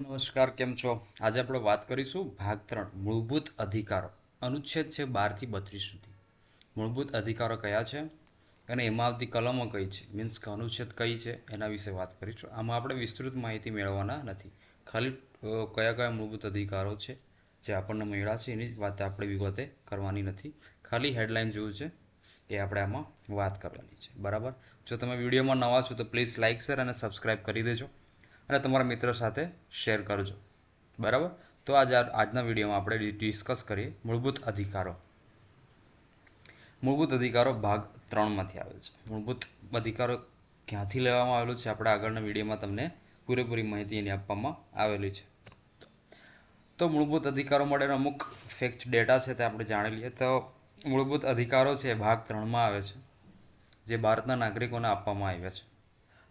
નમસ્કાર, કેમ છો? આજે આપણે વાત કરીશું ભાગ ત્રણ, મૂળભૂત અધિકારો. અનુચ્છેદ છે બારથી બત્રીસ સુધી. મૂળભૂત અધિકારો કયા છે? અને એમાં આવતી કલમો કઈ છે? મીન્સ કે અનુચ્છેદ કઈ છે? એના વિશે વાત કરીશું. આમાં આપણે વિસ્તૃત માહિતી મેળવવાના નથી. ખાલી કયા કયા મૂળભૂત અધિકારો છે જે આપણને મળ્યા છે એની વાત આપણે વિગતે કરવાની નથી. ખાલી હેડલાઇન જોયું છે એ આપણે આમાં વાત કરવાની છે. બરાબર? જો તમે વિડીયોમાં નવા છો તો પ્લીઝ લાઇક, શેર અને સબસ્ક્રાઇબ કરી દેજો. અને તમારા મિત્રો સાથે શેર કરજો. બરાબર? તો આજ આજના વિડીયોમાં આપણે ડિસ્કસ કરીએ મૂળભૂત અધિકારો. મૂળભૂત અધિકારો ભાગ ત્રણમાંથી આવે છે. મૂળભૂત અધિકારો ક્યાંથી લેવામાં આવેલું છે આપણે આગળના વિડીયોમાં તમને પૂરેપૂરી માહિતી એની આપવામાં આવેલી છે. તો મૂળભૂત અધિકારો માટેનો અમુક ફેક્ટ ડેટા છે તે આપણે જાણી લઈએ. તો મૂળભૂત અધિકારો છે ભાગ ત્રણમાં આવે છે. જે ભારતના નાગરિકોને આપવામાં આવ્યા છે.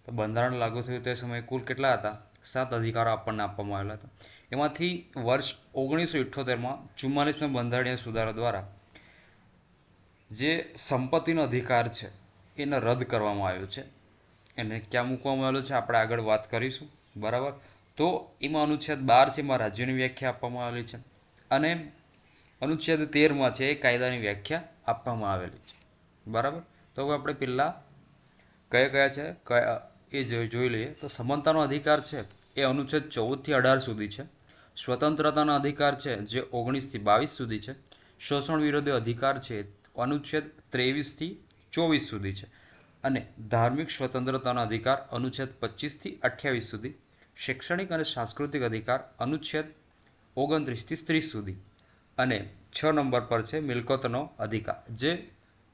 તો બંધારણ લાગુ થયું તે સમયે કુલ કેટલા હતા? સાત અધિકારો આપણને આપવામાં આવેલા હતા. એમાંથી વર્ષ ઓગણીસો ઇઠ્ઠોતેરમાં ચુમ્માલીસમાં બંધારણીય સુધારા દ્વારા જે સંપત્તિનો અધિકાર છે, એને રદ કરવામાં આવ્યો છે. એને ક્યાં મૂકવામાં આવેલો છે? આપણે આગળ વાત કરીશું. બરાબર? તો એમાં અનુચ્છેદ બાર છે એમાં રાજ્યોની વ્યાખ્યા આપવામાં આવેલી છે અને અનુચ્છેદ તેરમાં છે એ કાયદાની વ્યાખ્યા આપવામાં આવેલી છે. બરાબર? તો હવે આપણે પહેલાં કયા કયા છે? કયા એ જોઈ લઈએ, તો સમાનતાનો અધિકાર છે એ અનુચ્છેદ ચૌદથી અઢાર સુધી છે. સ્વતંત્રતાનો અધિકાર છે જે ઓગણીસથી બાવીસ સુધી છે. શોષણ વિરોધી અધિકાર છે અનુચ્છેદ ત્રેવીસથી ચોવીસ સુધી છે. અને ધાર્મિક સ્વતંત્રતાનો અધિકાર અનુચ્છેદ પચીસથી અઠ્યાવીસ સુધી. શૈક્ષણિક અને સાંસ્કૃતિક અધિકાર અનુચ્છેદ ઓગણત્રીસથી ત્રીસ સુધી. અને છ નંબર પર છે મિલકતનો અધિકાર, જે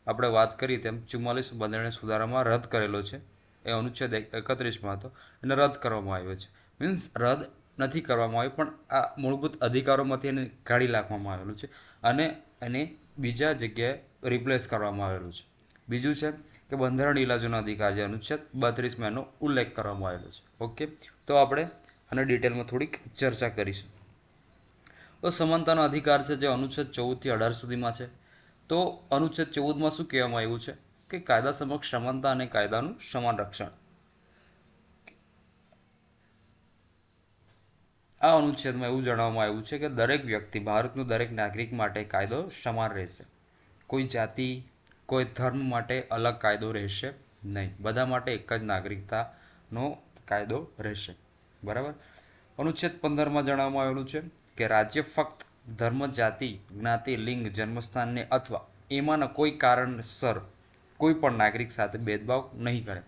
આપણે વાત કરી તેમ ચુમ્માલીસ બંધારણીય સુધારામાં રદ કરેલો છે. એ અનુચ્છેદ એકત્રીસમાં હતો. એને રદ કરવામાં આવ્યો છે. મીન્સ રદ નથી કરવામાં આવ્યો, પણ આ મૂળભૂત અધિકારોમાંથી એને કાઢી નાખવામાં આવેલું છે અને એને બીજા જગ્યાએ રિપ્લેસ કરવામાં આવેલું છે. બીજું છે કે બંધારણ ઇલાજોનો અધિકાર જે અનુચ્છેદ બત્રીસમાં એનો ઉલ્લેખ કરવામાં આવેલો છે. ઓકે તો આપણે આને ડિટેલમાં થોડીક ચર્ચા કરીશું. તો સમાનતાનો અધિકાર છે જે અનુચ્છેદ ચૌદથી અઢાર સુધીમાં છે. તો અનુચ્છેદ ચૌદમાં શું કહેવામાં આવ્યું છે? કે કાયદા સમક્ષ સમાનતા અને કાયદાનું સમાન રક્ષણ. આ અનુચ્છેદમાં એવું જણાવવામાં આવ્યું છે કે દરેક વ્યક્તિ ભારતનું દરેક નાગરિક માટે કાયદો સમાન રહેશે. કોઈ જાતિ, કોઈ ધર્મ માટે અલગ કાયદો રહેશે નહીં. બધા માટે એક જ નાગરિકતાનો કાયદો રહેશે. બરાબર? અનુચ્છેદ પંદરમાં જણાવવામાં આવેલું છે કે રાજ્ય ફક્ત ધર્મ, જાતિ, જ્ઞાતિ, લિંગ, જન્મસ્થાનને અથવા એમાંના કોઈ કારણસર કોઈ પણ નાગરિક સાથે ભેદભાવ નહીં કરે.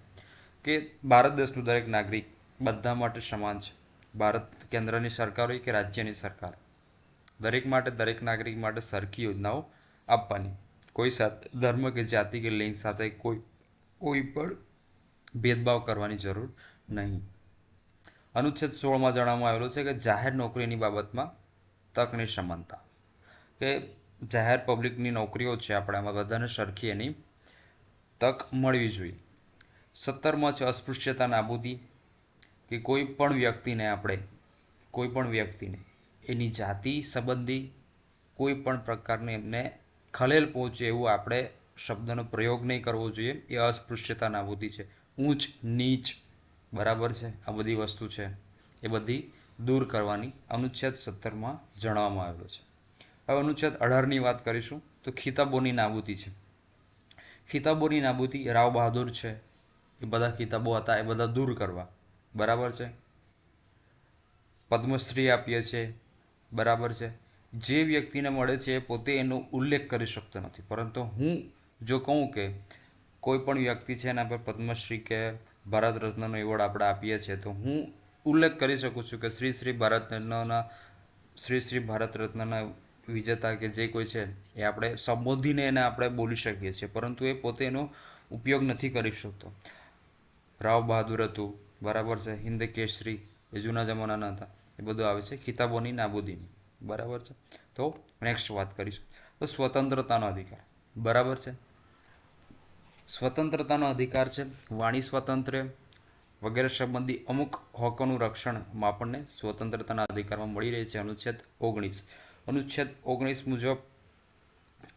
કે ભારત દેશનું દરેક નાગરિક બધા માટે સમાન છે. ભારત કેન્દ્રની સરકાર હોય કે રાજ્યની સરકાર. દરેક માટે, દરેક નાગરિક માટે સરખી યોજનાઓ આપવાની. કોઈ સાથે ધર્મ કે જાતિ કે લિંગ સાથે કોઈ કોઈ પણ ભેદભાવ કરવાની જરૂર નહીં. અનુચ્છેદ સોળમાં જણાવવામાં આવેલું છે કે જાહેર નોકરીની બાબતમાં તકની સમાનતા. કે જાહેર પબ્લિકની નોકરીઓ છે આપણે આમાં બધાને સરખી એની તક મળવી જોઈએ. સત્તરમાં છે અસ્પૃશ્યતા નાબૂદી કે કોઈ પણ વ્યક્તિને આપણે, કોઈ પણ વ્યક્તિને, એની જાતિ સંબંધી કોઈ પણ પ્રકારની એમને ખલેલ પહોંચે એવું આપણે શબ્દનો પ્રયોગ નહીં કરવો જોઈએ. એ અસ્પૃશ્યતા નાબૂદી છે. ઊંચ, નીચ, બરાબર છે? આ બધી વસ્તુ છે. એ બધી દૂર કરવાની અનુચ્છેદ સત્તરમાં જણાવવામાં આવેલો છે. હવે અનુચ્છેદ અઢારની વાત કરીશું, તો ખિતાબોની નાબૂદી છે. ખિતાબોની નાબૂદી રાવ બહાદુર છે. એ બધા ખિતાબો હતા, એ બધા દૂર કરવા. બરાબર છે? પદ્મશ્રી આપીએ છીએ બરાબર છે? જે વ્યક્તિને મળે છે એ પોતે એનો ઉલ્લેખ કરી શકતો નથી. પરંતુ હું જો કહું કે કોઈ પણ વ્યક્તિ છે એના પર પદ્મશ્રી કે ભારત રત્નનો એવોર્ડ આપણે આપીએ છીએ, તો હું ઉલ્લેખ કરી શકું છું કે શ્રી શ્રી ભારત રત્નના, શ્રી શ્રી ભારત રત્નના વિજેતા કે જે કોઈ છે, એ આપણે સંબોધીને એને આપણે બોલી શકીએ છીએ. પરંતુ એ પોતે એનો ઉપયોગ નથી કરી શકતો. રાવ બહાદુર હતું, બરાબર છે. હિન્દ કેસરી, એ જૂના જમાનાના હતા. એ બધું આવે છે. ખિતાબોની નાબૂદીની. બરાબર છે. તો નેક્સ્ટ વાત કરીશું. તો સ્વતંત્રતાનો અધિકાર. બરાબર છે? સ્વતંત્રતાનો અધિકાર છે. વાણી સ્વાતંત્ર્ય વગેરે સંબંધી અમુક હકોનું રક્ષણ આપણને સ્વતંત્રતાના અધિકારમાં મળી રહે છે. અનુચ્છેદ ઓગણીસ. અનુચ્છેદ ઓગણીસ મુજબ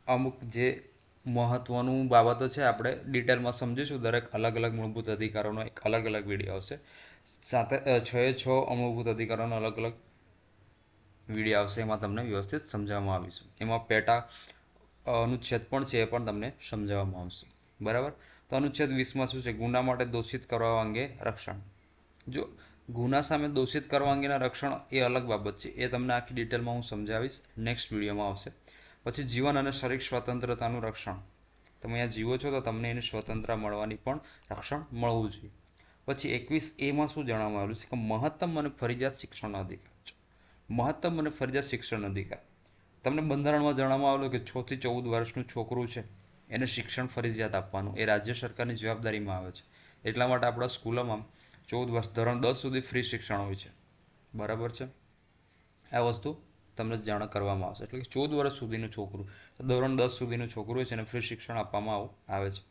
અમુક જે મહત્ત્વનું બાબતો છે, આપણે ડિટેલમાં સમજીશું. દરેક અલગ અલગ મૂળભૂત અધિકારોનો એક અલગ અલગ વીડિયો આવશે. સાથે છ એ છ મૂળભૂત અધિકારોનો અલગ અલગ વીડિયો આવશે, એમાં તમને વ્યવસ્થિત સમજાવવામાં આવીશું. એમાં પેટા અનુચ્છેદ પણ છે, એ પણ તમને સમજાવવામાં આવશે. બરાબર? તો અનુચ્છેદ વીસમાં શું છે? ગુના માટે દોષિત કરવા અંગે રક્ષણ. જો ગુના સામે દોષિત કરવા અંગેના રક્ષણ એ અલગ બાબત છે. એ તમને આખી ડિટેલમાં હું સમજાવીશ. નેક્સ્ટ વિડીયોમાં આવશે. પછી જીવન અને શારીરિક સ્વતંત્રતાનું રક્ષણ. તમે અહીંયા જીવો છો તો તમને એની સ્વતંત્રતા મળવાની પણ રક્ષણ મળવું જોઈએ. પછી એકવીસ એમાં શું જણાવવામાં આવેલું છે કે મહત્તમ અને ફરજિયાત શિક્ષણનો અધિકાર. મહત્તમ અને ફરજિયાત શિક્ષણ અધિકાર. તમને બંધારણમાં જણાવવામાં આવેલું કે છથી ચૌદ વર્ષનું છોકરું છે. એને શિક્ષણ ફરજિયાત આપવાનું. એ રાજ્ય સરકારની જવાબદારીમાં આવે છે. એટલા માટે આપણા સ્કૂલોમાં ચૌદ વર્ષ ધોરણ દસ સુધી ફ્રી શિક્ષણ હોય છે. બરાબર છે? આ વસ્તુ તમને જાણ કરવામાં આવશે. એટલે કે ચૌદ વર્ષ સુધીનું છોકરું, ધોરણ દસ સુધીનું છોકરું હોય છે એને ફ્રી શિક્ષણ આપવામાં આવે છે.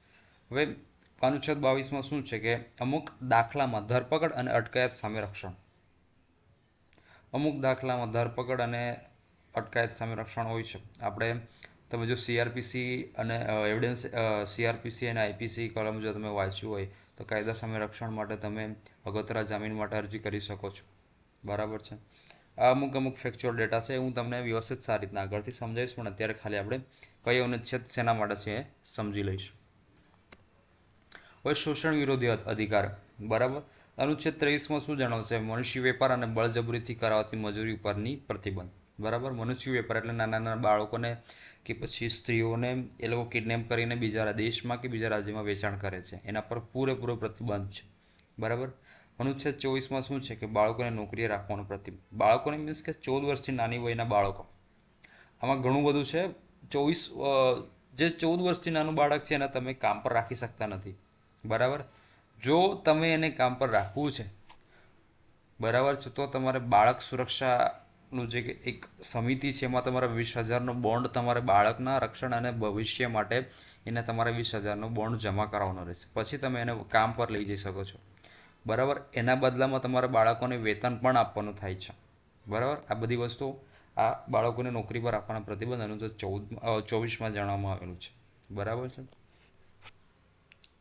હવે અનુચ્છેદ બાવીસમાં શું છે કે અમુક દાખલામાં ધરપકડ અને અટકાયત સામે રક્ષણ. અમુક દાખલામાં ધરપકડ અને અટકાયત સામે રક્ષણ હોય છે. આપણે, તમે જો સીઆરપીસી અને એવિડન્સ સીઆરપીસી અને આઈપીસી કલમ જો તમે વાંચ્યું હોય તો કાયદા સામે રક્ષણ માટે તમે અગોતરા જામીન માટે અરજી કરી શકો છો. બરાબર છે? આ અમુક અમુક ફેક્ચ્યુઅલ ડેટા છે, હું તમને વ્યવસ્થિત સારી રીતના આગળથી સમજાવીશ, પણ અત્યારે ખાલી આપણે કયો અનુચ્છેદ શેના માટે છે એ સમજી લઈશું. હવે શોષણ વિરોધી અધ- અધિકાર. બરાબર? અનુચ્છેદ ત્રેવીસમાં શું જણાવશે મનુષ્ય વેપાર અને બળજબરીથી કરાવતી મજૂરી ઉપરની પ્રતિબંધ. બરાબર? મનુષ્ય વેપાર એટલે નાના નાના બાળકોને કે પછી સ્ત્રીઓને એ લોકો કિડનેપ કરીને બીજા દેશમાં કે બીજા રાજ્યમાં વેચાણ કરે છે. એના પર પૂરેપૂરો પ્રતિબંધ છે. બરાબર? અનુચ્છેદ ચોવીસમાં શું છે કે બાળકોને નોકરીએ રાખવાનો પ્રતિબંધ. બાળકોને મીન્સ કે ચૌદ વર્ષથી નાની વયના બાળકો. આમાં ઘણું બધું છે. ચોવીસ જે ચૌદ વર્ષથી નાનું બાળક છે એને તમે કામ પર રાખી શકતા નથી. બરાબર? જો તમે એને કામ પર રાખવું છે, બરાબર છે, તો તમારે બાળક સુરક્ષાનું જે એક સમિતિ છે, એમાં તમારે વીસ હજારનો બોન્ડ તમારે બાળકના રક્ષણ અને ભવિષ્ય માટે એને તમારે વીસ હજારનો બોન્ડ જમા કરાવવાનો રહેશે. પછી તમે એને કામ પર લઈ જઈ શકો છો. બરાબર? એના બદલામાં તમારે બાળકોને વેતન પણ આપવાનું થાય છે. બરાબર? આ બધી વસ્તુ આ બાળકોને નોકરી પર આપવાના પ્રતિબંધ અનુસાર ચૌદ ચોવીસમાં જણાવવામાં આવેલું છે. બરાબર છે?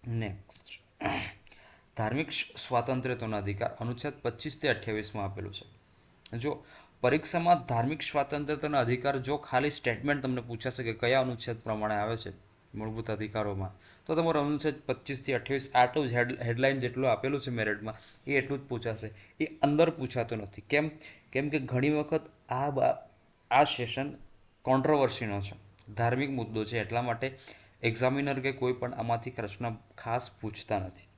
નેક્સ્ટ ધાર્મિક સ્વાતંત્ર્યતાનો અધિકાર અનુચ્છેદ પચીસથી અઠ્યાવીસમાં આપેલું છે. જો પરીક્ષામાં ધાર્મિક સ્વાતંત્ર્યતાના અધિકાર જો ખાલી સ્ટેટમેન્ટ તમને પૂછાશે કે કયા અનુચ્છેદ પ્રમાણે આવે છે મૂળભૂત અધિકારોમાં, તો તમારો અનુચ્છેદ પચીસથી અઠ્યાવીસ આટલું જ હેડ હેડલાઇન જેટલું આપેલું છે મેરિટમાં એ એટલું જ પૂછાશે. એ અંદર પૂછાતું નથી. કેમ? કેમ કે ઘણી વખત આ આ સેશન કોન્ટ્રોવર્સીનો છે. ધાર્મિક મુદ્દો છે એટલા માટે એક્ઝામિનર કે કોઈ પણ આમાંથી પ્રશ્ન ખાસ પૂછતા નથી.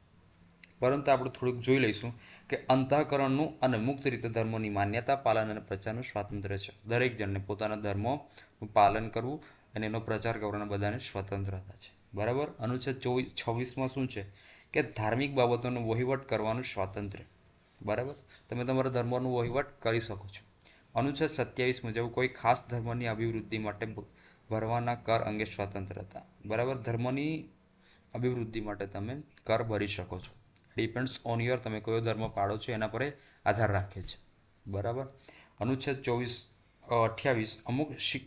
પરંતુ આપણે થોડુંક જોઈ લઈશું કે અંતઃકરણનું અને મુક્ત રીતે ધર્મોની માન્યતા, પાલન અને પ્રચારનું સ્વાતંત્ર્ય છે. દરેક જણને પોતાના ધર્મોનું પાલન કરવું અને એનો પ્રચાર કરવાના બધાને સ્વતંત્રતા છે. બરાબર? અનુચ્છેદ ચોવીસ છવ્વીસમાં શું છે? કે ધાર્મિક બાબતોનો વહીવટ કરવાનું સ્વાતંત્ર્ય બરાબર? તમે તમારા ધર્મનો વહીવટ કરી શકો છો. અનુચ્છેદ સત્યાવીસ મુજબ કોઈ ખાસ ધર્મની અભિવૃદ્ધિ માટે ભરવાના કર અંગે સ્વતંત્રતા. બરાબર? ધર્મની અભિવૃદ્ધિ માટે તમે કર ભરી શકો છો. ડિપેન્ડ્સ ઓન યોર તમે કયો ધર્મ પાળો છો એના પર આધાર રાખે છે. બરાબર? અનુચ્છેદ ચોવીસ અઠ્યાવીસ અમુક શિક,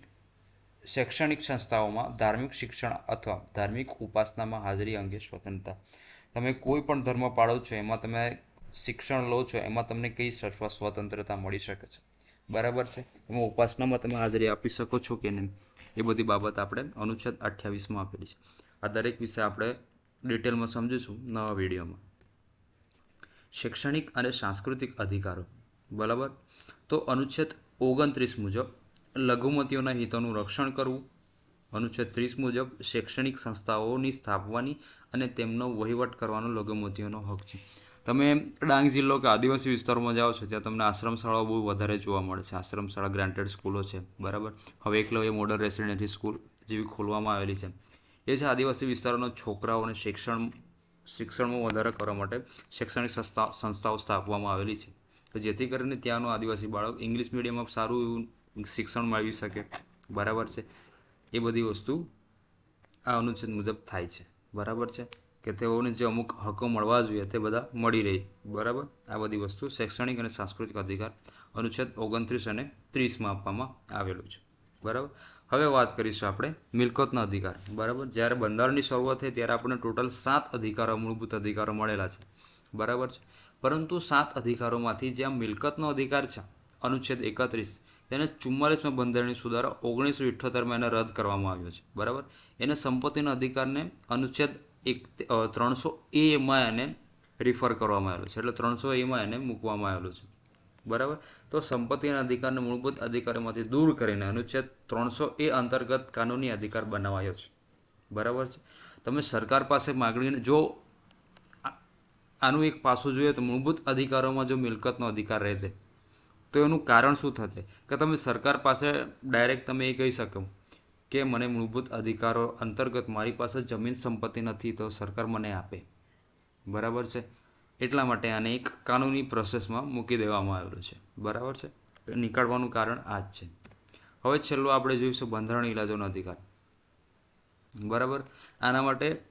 શૈક્ષણિક સંસ્થાઓમાં ધાર્મિક શિક્ષણ અથવા ધાર્મિક ઉપાસનામાં હાજરી અંગે સ્વતંત્રતા. તમે કોઈ પણ ધર્મ પાળો છો, એમાં તમે શિક્ષણ લો છો, એમાં તમને કઈ સ્વ- સ્વતંત્રતા મળી શકે છે. બરાબર છે? એમાં ઉપાસનામાં તમે હાજરી આપી શકો છો કે નહીં? એ બધી બાબત આપણે અનુચ્છેદ અઠ્યાવીસમાં આપેલી છે. આ દરેક વિશે આપણે ડિટેલમાં સમજીશું નવા વિડીયોમાં. શૈક્ષણિક અને સાંસ્કૃતિક અધિકારો. બરાબર? તો અનુચ્છેદ ઓગણત્રીસ મુજબ લઘુમતીઓના હિતોનું રક્ષણ કરવું. અનુચ્છેદ ત્રીસ મુજબ શૈક્ષણિક સંસ્થાઓની સ્થાપવાની અને તેમનો વહીવટ કરવાનો લઘુમતીઓનો હક છે. તમે ડાંગ જિલ્લો કે આદિવાસી વિસ્તારોમાં જાઓ છો, ત્યાં તમને આશ્રમ શાળાઓ બહુ વધારે જોવા મળે છે. આશ્રમ શાળા ગ્રાન્ટેડ સ્કૂલો છે. બરાબર? હવે એકલવ્ય મોડલ રેસિડેન્સી સ્કૂલ જેવી ખોલવામાં આવેલી છે. એ છે આદિવાસી વિસ્તારોના છોકરાઓને શિક્ષણ શિક્ષણમાં વધારો કરવા માટે શૈક્ષણિક સંસ્થા, સંસ્થાઓ સ્થાપવામાં આવેલી છે. તો જેથી કરીને ત્યાંનો આદિવાસી બાળક ઇંગ્લિશ મીડિયમમાં સારું એવું શિક્ષણ મેળવી શકે. બરાબર છે? એ બધી વસ્તુ આ અનુચ્છેદ મુજબ થાય છે. બરાબર છે? કે તેઓને જે અમુક હકો મળવા જોઈએ તે બધા મળી રહે. બરાબર? આ બધી વસ્તુ શૈક્ષણિક અને સાંસ્કૃતિક અધિકાર અનુચ્છેદ ઓગણત્રીસ અને ત્રીસમાં આપવામાં આવેલું છે. બરાબર? હવે વાત કરીશું આપણે મિલકતનો અધિકાર. બરાબર? જ્યારે બંધારણની શરૂઆત થઈ ત્યારે આપણને ટોટલ સાત અધિકારો, મૂળભૂત અધિકારો મળેલા છે. બરાબર છે? પરંતુ સાત અધિકારોમાંથી જે આ મિલકતનો અધિકાર છે, અનુચ્છેદ એકત્રીસ, તેને ચુમ્માલીસમાં બંધારણીય સુધારો ઓગણીસો ઇઠ્યોતેરમાં એને રદ કરવામાં આવ્યો છે. બરાબર? એને સંપત્તિના અધિકારને અનુચ્છેદ એક ત્રણસો એમાં એને રિફર કરવામાં આવેલો છે. એટલે ત્રણસો એમાં એને મૂકવામાં આવેલો છે. બરાબર? તો સંપત્તિના અધિકારને મૂળભૂત અધિકારોમાંથી દૂર કરીને અનુચ્છેદ ત્રણસો એ અંતર્ગત કાનૂની અધિકાર બનાવાયો છે. બરાબર છે? તમે સરકાર પાસે માગણીને જો આનું એક પાસું જોઈએ તો મૂળભૂત અધિકારોમાં જો મિલકતનો અધિકાર રહેશે તો એનું કારણ શું થશે? કે તમે સરકાર પાસે ડાયરેક્ટ તમે એ કહી શકો કે મને મૂળભૂત અધિકારો અંતર્ગત મારી પાસે જમીન સંપત્તિ નથી તો સરકાર મને આપે. બરાબર છે? એટલા માટે આને એક કાનૂની પ્રોસેસમાં મૂકી દેવામાં આવેલું છે. બરાબર છે? નીકળવાનું કારણ આ જ છે. હવે છેલ્લું આપણે જોઈશું બંધારણ ઇલાજોનો અધિકાર. બરાબર? આના માટે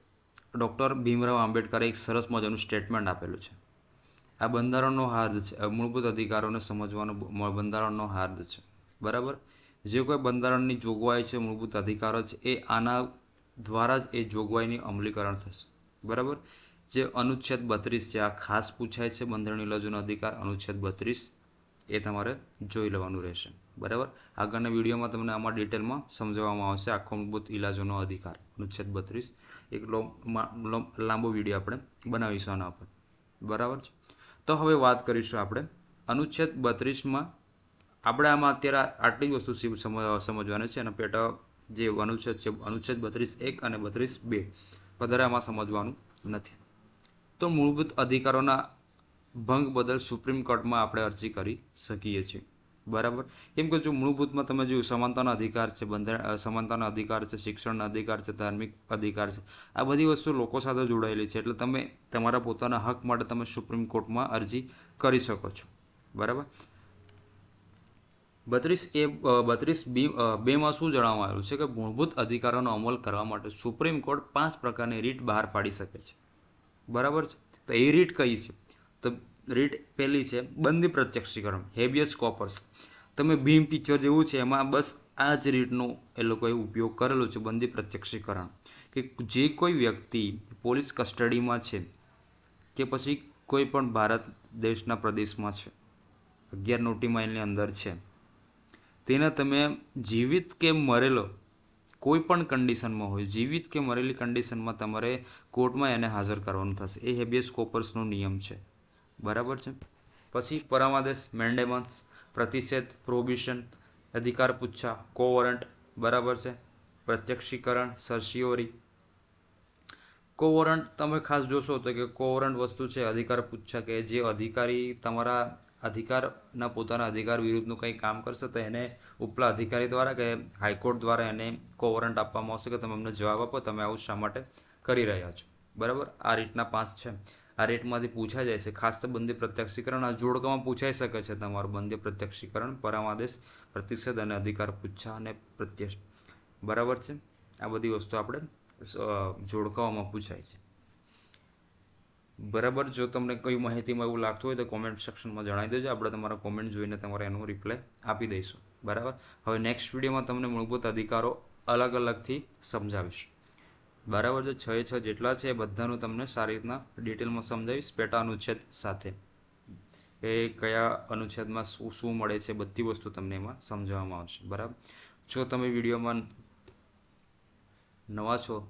ડૉક્ટર ભીમરાવ આંબેડકરે એક સરસ મજાનું સ્ટેટમેન્ટ આપેલું છે. આ બંધારણનો હાર્દ છે. મૂળભૂત અધિકારોને સમજવાનો બંધારણનો હાર્દ છે. બરાબર? જે કોઈ બંધારણની જોગવાઈ છે, મૂળભૂત અધિકારો છે, એ આના દ્વારા જ એ જોગવાઈની અમલીકરણ થશે. બરાબર? જે અનુચ્છેદ બત્રીસ છે, આ ખાસ પૂછાય છે બંધારણીય ઇલાજોનો અધિકાર, અનુચ્છેદ બત્રીસ એ તમારે જોઈ લેવાનું રહેશે. બરાબર? આગળના વિડીયોમાં તમને આમાં ડિટેલમાં સમજાવવામાં આવશે આખો મૂળભૂત ઇલાજોનો અધિકાર. અનુચ્છેદ બત્રીસ એક લાંબો વીડિયો આપણે બનાવીશું આના પર બરાબર છે? તો હવે વાત કરીશું આપણે અનુચ્છેદ બત્રીસમાં આપણે આમાં અત્યારે આટલી જ વસ્તુ સમજવાની છે અને પેટા જે અનુચ્છેદ છે, અનુચ્છેદ બત્રીસ એક અને બત્રીસ બે વધારે આમાં સમજવાનું નથી. તો મૂળભૂત અધિકારોના ભંગ બદલ સુપ્રીમ કોર્ટમાં આપણે અરજી કરી શકીએ છીએ. બરાબર? કેમ કે જો મૂળભૂતમાં તમે જોયું, સમાનતાનો અધિકાર છે બંધારણ સમાનતાનો અધિકાર છે, શિક્ષણનો અધિકાર છે, ધાર્મિક અધિકાર છે, આ બધી વસ્તુ લોકો સાથે જોડાયેલી છે, એટલે તમે તમારા પોતાના હક માટે તમે સુપ્રીમ કોર્ટમાં અરજી કરી શકો છો. બરાબર? બત્રીસ એ બત્રીસ બી બેમાં શું જણાવવામાં આવ્યું છે કે મૂળભૂત અધિકારોનો અમલ કરવા માટે સુપ્રીમ કોર્ટ પાંચ પ્રકારની રીટ બહાર પાડી શકે છે. બરાબર છે? તો એ રીટ કઈ છે? તો રીટ પહેલી છે બંદી પ્રત્યક્ષીકરણ, હેબિયસ કોપર્સ. તમે ભીમ પિક્ચર જેવું છે, એમાં બસ આ જ રીતનો એ લોકોએ ઉપયોગ કરેલો છે બંદી પ્રત્યક્ષીકરણ. કે જે કોઈ વ્યક્તિ પોલીસ કસ્ટડીમાં છે કે પછી કોઈ પણ ભારત દેશના પ્રદેશમાં છે, અગિયાર નોટી માઇલની અંદર છે, તેને તમે જીવિત કે મરેલો કોઈ પણ કન્ડિશનમાં હોય, જીવિત કે મરેલી કન્ડિશનમાં તમારે કોર્ટમાં એને હાજર કરવાનું થશે. એ હેબિયસ કોપર્સનો નિયમ છે. બરાબર છે? પછી પરામાદેશ મેન્ડેમન્સ, પ્રતિષેધ, પ્રોબિશન, અધિકાર પુચ્છા કોવરન્ટ, બરાબર છે? પ્રત્યક્ષીકરણ સર્શિયોરી કોવોરન્ટ, તમે ખાસ જોશો તો કે કોવરન્ટ વસ્તુ છે, અધિકાર પુચ્છા કે જે અધિકારી તમારા અધિકારના પોતાના અધિકાર વિરુદ્ધનું કંઈ કામ કરશે તો એને ઉપલા અધિકારી દ્વારા કે હાઈકોર્ટ દ્વારા એને કોવરન્ટ આપવામાં આવશે કે તમે અમને જવાબ આપો, તમે આવું શા માટે કરી રહ્યા છો? બરાબર? આ રીતના પાંચ છે. આ રેટમાંથી પૂછાઈ જાય છે. ખાસ તો બંદી પ્રત્યક્ષીકરણ આ જોડકામાં પૂછાઈ શકે છે તમારું બંદી પ્રત્યક્ષીકરણ, પરામાદેશ પ્રતિષેધ અને અધિકાર પૂછા અને પ્રત્યક્ષ. બરાબર છે? આ બધી વસ્તુ આપણે જોડકાઓમાં પૂછાય છે. બરાબર? જો તમને કઈ માહિતીમાં એવું લાગતું હોય તો કોમેન્ટ સેક્શનમાં જણાવી દેજો. આપણે તમારા કોમેન્ટ જોઈને તમારે એનો રિપ્લાય આપી દઈશું. બરાબર? હવે નેક્સ્ટ વિડીયોમાં તમને મૂળભૂત અધિકારો અલગ અલગથી સમજાવીશ. બરાબર છે? છ એ છ જેટલા છે એ બધાનું તમને સારી રીતના ડિટેલમાં સમજાવીશ. પેટા અનુચ્છેદ સાથે. એ કયા અનુચ્છેદમાં શું શું મળે છે બધી વસ્તુ તમને એમાં સમજાવવામાં આવશે. બરાબર? જો તમે વિડીયોમાં નવા છો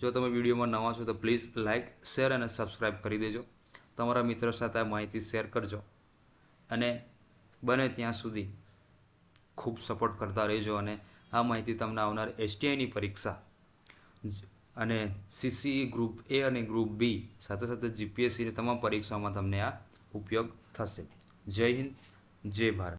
જો તમે વિડીયોમાં નવા છો તો પ્લીઝ લાઇક શેર અને સબસ્ક્રાઈબ કરી દેજો. તમારા મિત્રો સાથે આ માહિતી શેર કરજો. અને બને ત્યાં સુધી ખૂબ સપોર્ટ કરતા રહેજો અને આ માહિતી તમને આવનાર એસટીઆઈની પરીક્ષા અને સીસીઈ ગ્રુપ એ અને ગ્રુપ બી સાથે સાથે જીપીએસસીની તમામ પરીક્ષાઓમાં તમને આ ઉપયોગ થશે. જય હિન્દ, જય ભારત.